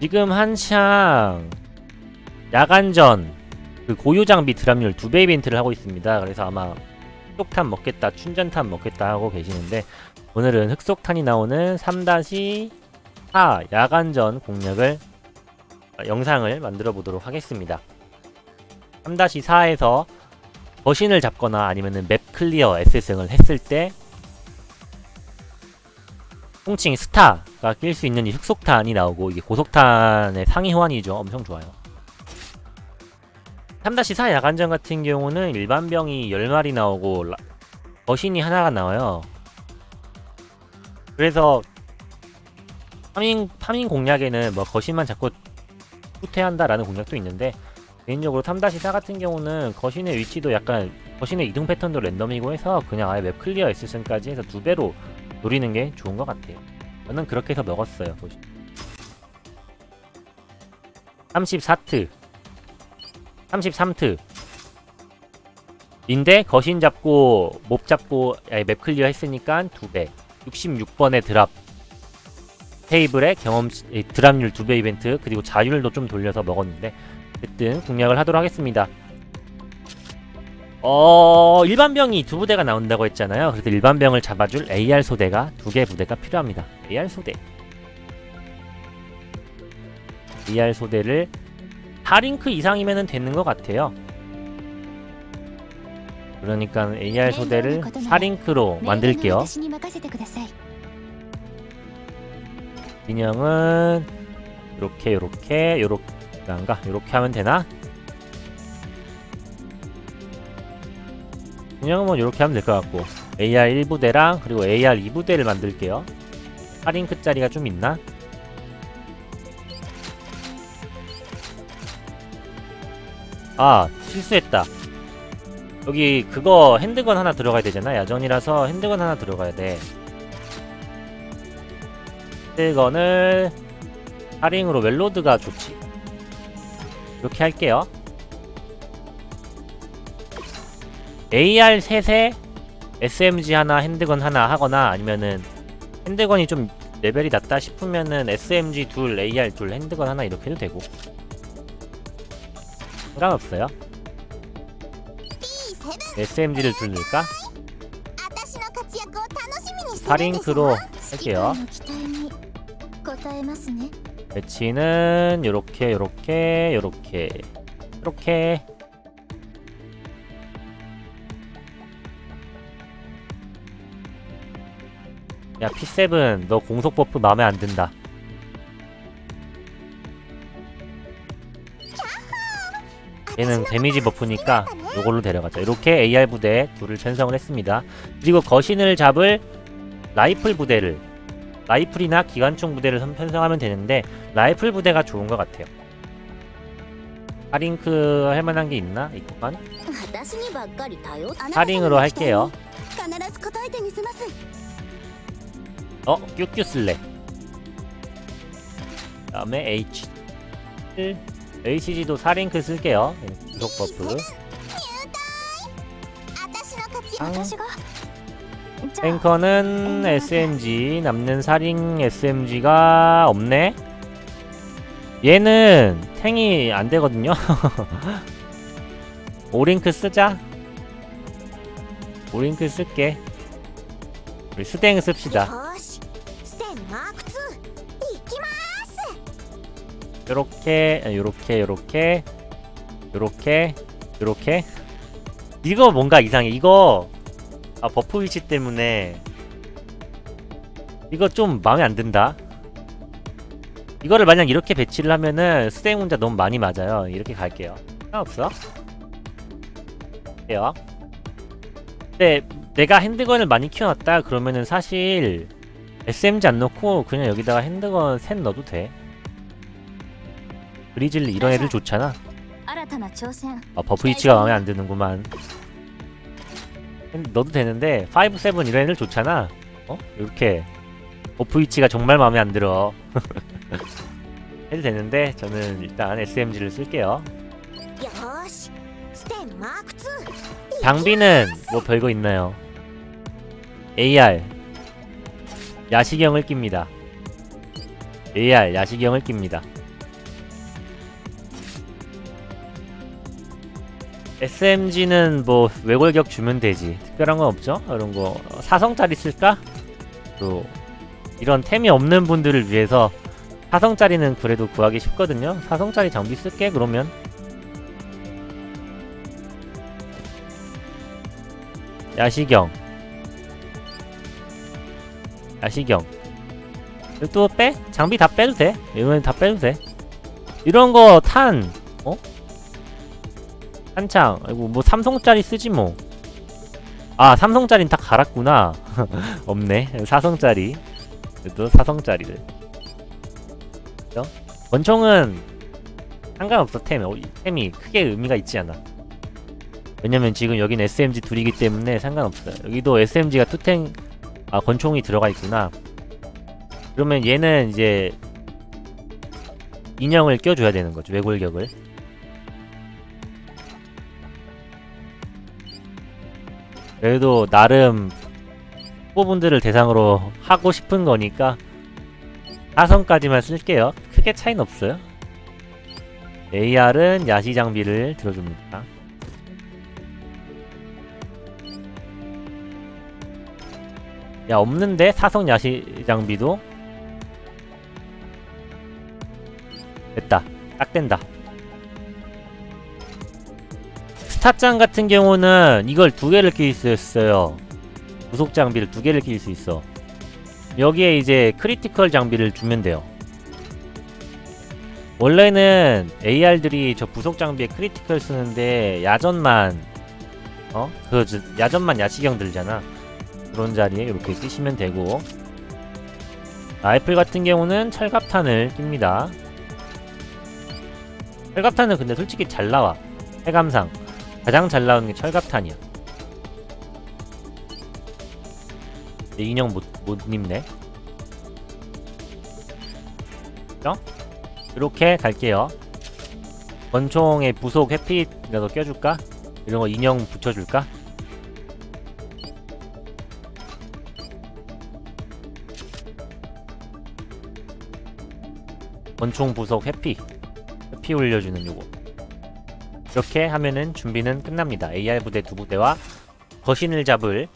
지금 한창 야간전 그 고유 장비 드랍률 두 배 이벤트를 하고 있습니다. 그래서 아마 흑속탄 먹겠다, 춘전탄 먹겠다 하고 계시는데 오늘은 흑속탄이 나오는 3-4 야간전 공략을 어, 영상을 만들어 보도록 하겠습니다. 3-4에서 거신을 잡거나 아니면은 맵 클리어 S승을 했을 때 통칭 스타가 낄 수 있는 이 흑속탄이 나오고 이게 고속탄의 상위 호환이죠. 엄청 좋아요. 3-4 야간전 같은 경우는 일반 병이 10마리 나오고 라- 거신이 하나가 나와요. 그래서 파밍, 파밍 공략에는 뭐 거신만 자꾸 후퇴한다라는 공략도 있는데 개인적으로 3-4 같은 경우는 거신의 위치도 약간 거신의 이동 패턴도 랜덤이고 해서 그냥 아예 맵 클리어 S승까지 해서 두 배로 노리는 게 좋은 것 같아요. 저는 그렇게 해서 먹었어요. 거신. 34트 33트 인데 거신 잡고 몹 잡고 아니, 맵 클리어 했으니까 두배 66번의 드랍 테이블에 경험 이, 드랍률 두배 이벤트 그리고 자율도 좀 돌려서 먹었는데 어쨌든 공략을 하도록 하겠습니다. 어... 일반병이 두 부대가 나온다고 했잖아요. 그래서 일반병을 잡아줄 AR 소대가 두 개 부대가 필요합니다. AR 소대. AR 소대를 4링크 이상이면 되는 것 같아요. 그러니까 AR 소대를 4링크로 만들게요. 인형은 이렇게 이렇게 요렇게 안가 요렇게 하면 되나? 인형은 뭐 요렇게 하면 될 것 같고 AR 1부대랑 그리고 AR 2부대를 만들게요. 4링크짜리가 좀 있나? 아 실수했다. 여기 그거 핸드건 하나 들어가야 되잖아. 야전이라서 핸드건 하나 들어가야 돼. 핸드건을 하링으로 웰로드가 좋지. 이렇게 할게요 AR 셋에 SMG 하나, 핸드건 하나 하거나 아니면은 핸드건이 좀 레벨이 낮다 싶으면은 SMG 둘, AR 둘, 핸드건 하나 이렇게 해도 되고. 상관없어요. SMG를 둘릴까? 파링크로 할게요. 배치는 요렇게 요렇게 요렇게 요렇게. 야 P7 너 공속 버프 마음에 안 든다. 얘는 데미지 버프니까 요걸로 데려가자. 이렇게 AR 부대 둘을 편성을 했습니다. 그리고 거신을 잡을 라이플 부대를 라이플이나 기관총 부대를 편성하면 되는데 라이플 부대가 좋은 것 같아요. 하링크 할만한 게 있나? 있구만 하링으로 할게요. 어? 큐큐 쓸래 그 다음에 H. HG도 4링크 쓸게요. 예, 계속 버프. 탱커는 음. SMG 남는 4링 SMG가 없네. 얘는 탱이 안되거든요. 5링크 쓰자. 5링크 쓸게. 우리 스탱 씁시다. 어? 요렇게 아, 요렇게 요렇게 요렇게 요렇게. 이거 뭔가 이상해. 이거 아 버프 위치 때문에 이거 좀 마음에 안 든다. 이거를 만약 이렇게 배치를 하면은 스테이 혼자 너무 많이 맞아요. 이렇게 갈게요. 상관없어. 해요. 근데 내가 핸드건을 많이 키워놨다. 그러면은 사실 SMG 안 넣고 그냥 여기다가 핸드건 셋 넣어도 돼 브리질 이런 애들 좋잖아. 아 버프 위치가 마음에 안 드는구만. 너도 되는데 5, 7 이런 애들 좋잖아. 어? 이렇게. 버프 위치가 정말 마음에 안 들어. 해도 되는데 저는 일단 SMG를 쓸게요. 장비는 뭐 별거 있나요? AR 야시경을 낍니다. AR 야시경을 낍니다. SMG는 뭐 외골격 주면 되지. 특별한 건 없죠? 이런 거. 어, 사성짜리 쓸까? 또 이런 템이 없는 분들을 위해서 사성짜리는 그래도 구하기 쉽거든요. 사성짜리 장비 쓸게 그러면. 야시경. 야시경. 또 빼? 장비 다 빼도 돼? 이건 다 빼도 돼? 이런 거탄 어? 한창 아이고 뭐 삼성짜리 쓰지 뭐. 아 삼성짜리는 다 갈았구나. 없네. 사성짜리. 그래도 사성짜리를. 그죠? 권총은 상관없어 템. 어, 이 템이 크게 의미가 있지 않아. 왜냐면 지금 여긴 SMG 둘이기 때문에 상관없어요. 여기도 SMG가 투탱 아 권총이 들어가 있구나. 그러면 얘는 이제 인형을 껴줘야 되는 거죠. 외골격을. 그래도 나름 후보분들을 대상으로 하고 싶은 거니까 사성까지만 쓸게요. 크게 차이는 없어요. AR은 야시 장비를 들어줍니다. 야 없는데 사성 야시 장비도 됐다. 딱 된다. 스타짱 같은 경우는 이걸 두 개를 낄 수 있어요. 부속 장비를 두 개를 낄 수 있어. 여기에 이제 크리티컬 장비를 주면 돼요. 원래는 AR들이 저 부속 장비에 크리티컬 쓰는데 야전만 어? 그 저, 야전만 야시경 들잖아. 그런 자리에 이렇게 끼시면 되고 라이플 같은 경우는 철갑탄을 낍니다. 철갑탄은 근데 솔직히 잘 나와. 해감상. 가장 잘 나오는 게 철갑탄이야. 내 인형 못, 못 입네. 어? 이렇게 갈게요. 권총의 부속 해피라도 껴줄까? 이런 거 인형 붙여줄까? 권총 부속 해피. 해피 올려주는 요거. 이렇게 하면은 준비는 끝납니다. AR 부대 두 부대와 거신을 잡을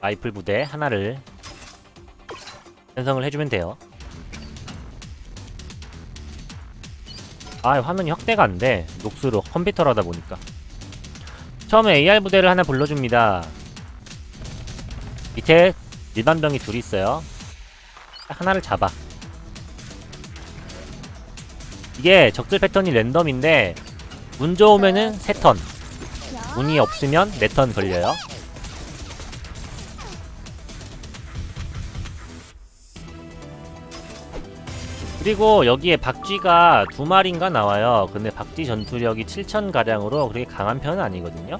라이플 부대 하나를 편성을 해주면 돼요. 아 화면이 확대가 안돼. 녹수로 컴퓨터로 하다 보니까. 처음에 AR 부대를 하나 불러줍니다. 밑에 일반 병이 둘이 있어요. 하나를 잡아. 이게 적들 패턴이 랜덤인데 운 좋으면은 3턴. 운이 없으면 4턴 걸려요. 그리고 여기에 박쥐가 두 마리인가 나와요. 근데 박쥐 전투력이 7000가량으로 그렇게 강한 편은 아니거든요.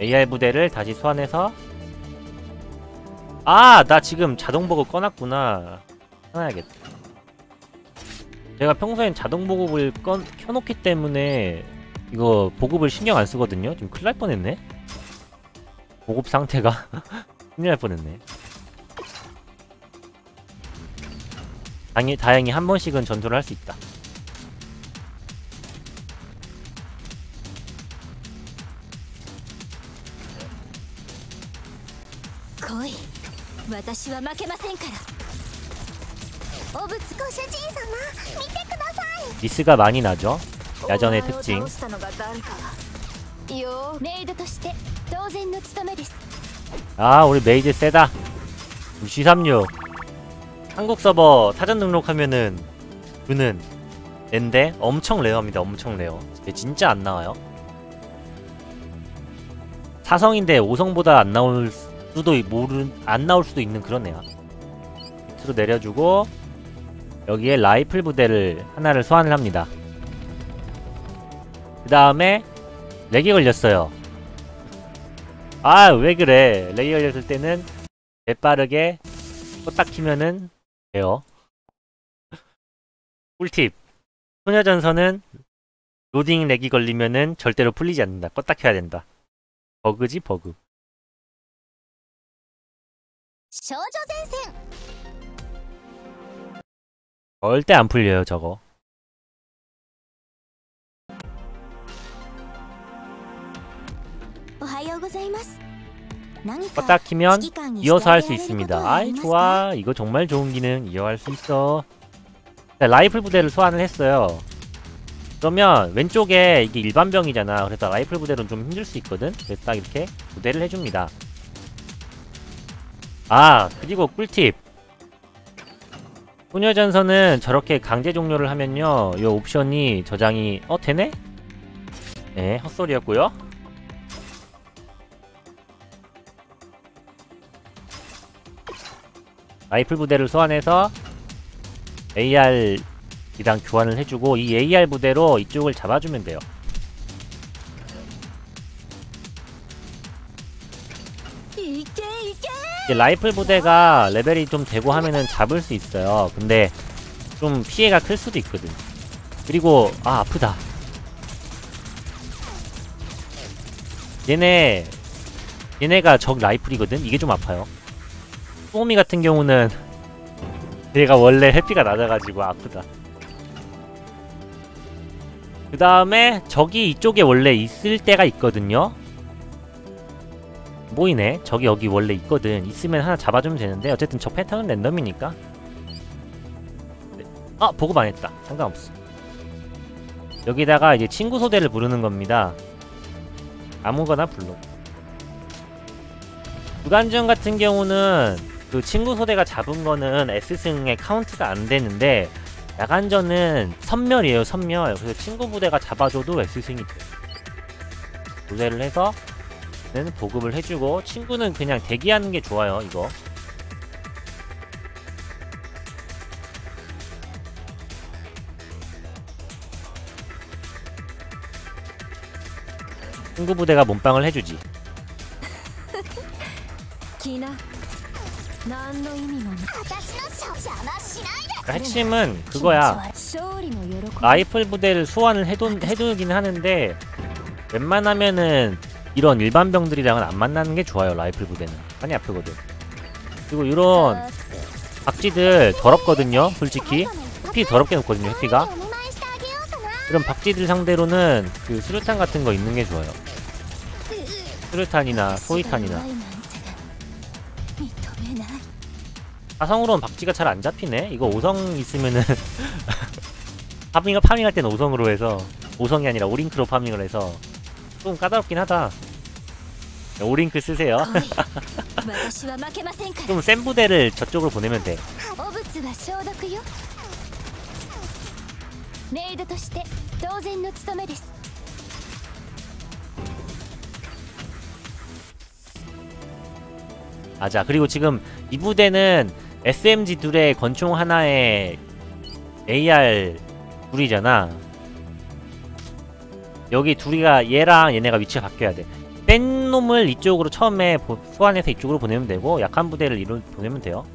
AR 부대를 다시 소환해서 아! 나 지금 자동보급 꺼놨구나. 꺼놔야겠다 제가 평소엔 자동보급을 꺼, 켜놓기 때문에 이거 보급을 신경 안 쓰거든요 지금 큰일 날 뻔했네 보급 상태가 큰일 날 뻔했네 다행히, 다행히 한 번씩은 전투를 할 수 있다. 来い私は負けませんから 리스가 많이 나죠? 야전의 특징. 아 우리 메이드 세다. 우리 G36 한국 서버 사전 등록하면은 그는 앤데 엄청 레어입니다 엄청 레어. 진짜 안 나와요. 4성인데 5성보다 안 나올 수도 모르 안 나올 수도 있는 그런 애야. 밑으로 내려주고 여기에 라이플 부대를 하나를 소환을 합니다. 그 다음에 렉이 걸렸어요. 아 왜 그래 렉이 걸렸을 때는 재빠르게 껐다 키면은 돼요. 꿀팁 소녀전선은 로딩 렉이 걸리면은 절대로 풀리지 않는다. 껐다 켜야 된다. 버그지 버그. 少女前線 절대 안 풀려요 저거. 껐다 어, 키면 이어서 할 수 있습니다. 아이 좋아. 이거 정말 좋은 기능. 이어할 수 있어. 자, 라이플 부대를 소환을 했어요. 그러면 왼쪽에 이게 일반병이잖아. 그래서 라이플 부대로는 좀 힘들 수 있거든. 그래서 딱 이렇게 부대를 해줍니다. 아 그리고 꿀팁. 소녀전선은 저렇게 강제 종료를 하면요 이 옵션이 저장이 어 되네? 네 헛소리였고요 라이플 부대를 소환해서 AR이랑 교환을 해주고 이 AR 부대로 이쪽을 잡아주면 돼요. 이게 이게 라이플 부대가 레벨이 좀 되고 하면은 잡을 수 있어요. 근데 좀 피해가 클 수도 있거든. 그리고 아 아프다. 얘네 얘네가 적 라이플이거든. 이게 좀 아파요. 소미 같은 경우는 얘가 원래 해피가 낮아가지고 아프다. 그 다음에 적이 이쪽에 원래 있을 때가 있거든요. 보이네. 저기 여기 원래 있거든. 있으면 하나 잡아주면 되는데 어쨌든 저 패턴은 랜덤이니까. 네. 아 보급 안 했다. 상관없어. 여기다가 이제 친구 소대를 부르는 겁니다. 아무거나 불러. 구간전 같은 경우는 그 친구 소대가 잡은 거는 S승의 카운트가 안 되는데 야간전은 선멸이에요 선멸 그래서 친구 부대가 잡아줘도 S승이 돼 부대를 해서 는 보급을 해주고 친구는 그냥 대기하는 게 좋아요 이거. 친구 부대가 몸빵을 해주지. 그러니까 핵심은 그거야. 라이플 부대를 소환을 해도, 해두긴 하는데 웬만하면은 이런 일반 병들이랑은 안 만나는 게 좋아요 라이플 부대는. 많이 아프거든. 그리고 이런 박쥐들 더럽거든요 솔직히. 해피 더럽게 놓거든요 해피가. 이런 박쥐들 상대로는 그 수류탄 같은 거 있는 게 좋아요. 수류탄이나 소위탄이나. 사성으로는 박쥐가 잘 안 잡히네. 이거 5성 있으면은 파밍을 파밍할 땐 5성으로 해서 5성이 아니라 오링크로 파밍을 해서 좀 까다롭긴 하다. 오링크 쓰세요. 좀 센 부대를 저쪽으로 보내면 돼. 맞아. 그리고 지금 이 부대는 SMG 둘에 권총 하나에 AR 둘이잖아. 여기 둘이가 얘랑 얘네가 위치가 바뀌어야 돼. 뺀 놈을 이쪽으로 처음에 보- 소환해서 이쪽으로 보내면 되고 약한 부대를 이로 보내면 돼요.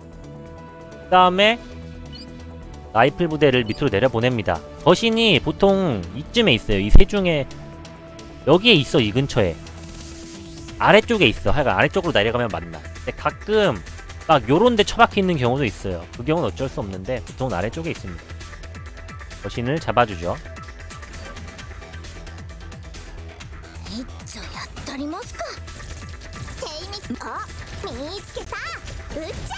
그 다음에 라이플 부대를 밑으로 내려 보냅니다. 거신이 보통 이쯤에 있어요. 이 세 중에 여기에 있어 이 근처에. 아래쪽에 있어. 하여간 아래쪽으로 내려가면 맞나. 근데 가끔 막 요런 데 처박혀 있는 경우도 있어요. 그 경우는 어쩔 수 없는데 보통은 아래쪽에 있습니다. 거신을 잡아주죠 一丁やったりますか精密あ見つけた撃っちゃ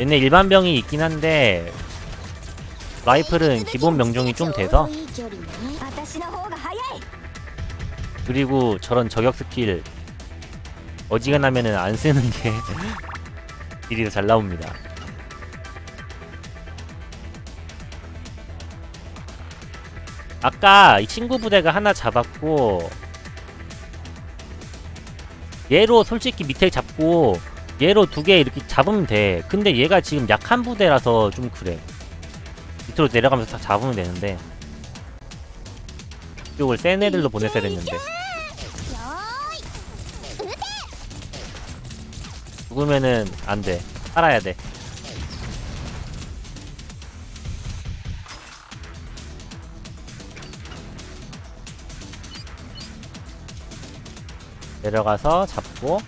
얘네 일반 병이 있긴 한데 라이플은 기본 명중이 좀 돼서 いい距離ね私の方が早い 그리고 저런 저격 스킬 어지간하면은 안 쓰는 게 딜이 더 잘 나옵니다. 아까 이 친구 부대가 하나 잡았고 얘로 솔직히 밑에 잡고 얘로 두 개 이렇게 잡으면 돼. 근데 얘가 지금 약한 부대라서 좀 그래. 밑으로 내려가면서 다 잡으면 되는데 이쪽을 센 애들로 보냈어야 됐는데 죽으면은 안 돼. 살아야 돼. 내려가서 잡고.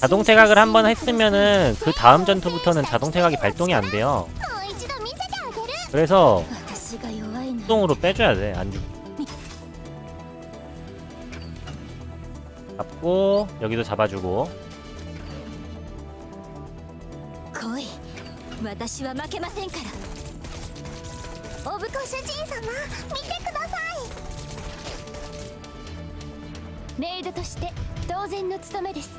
자동 태각을 한 번 했으면은 그 다음 전투부터는 자동 태각이 발동이 안 돼요. 그래서 수동으로 빼줘야 돼 안죽. 잡고 여기도 잡아주고. メイドとして当然の務めです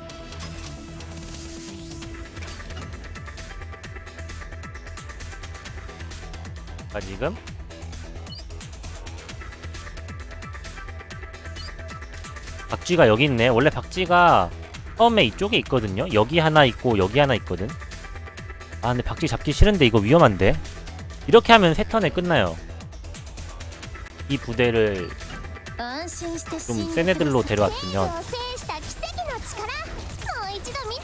아 지금 박쥐가 여기 있네. 원래 박쥐가 처음에 이쪽에 있거든요. 여기 하나 있고 여기 하나 있거든. 아 근데 박쥐 잡기 싫은데 이거 위험한데. 이렇게 하면 세 턴에 끝나요. 이 부대를 安心して 좀 센 애들로 데려왔으면.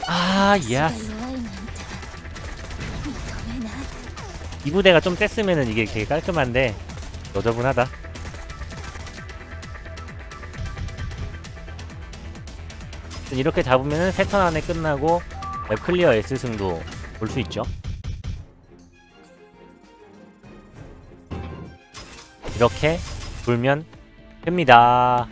아, 아 예. 예스. 이 부대가 좀 뗐으면은 이게 되게 깔끔한데 여저분하다. 이렇게 잡으면은 세턴 안에 끝나고 맵 클리어 S승도 볼 수 있죠. 이렇게 돌면 됩니다.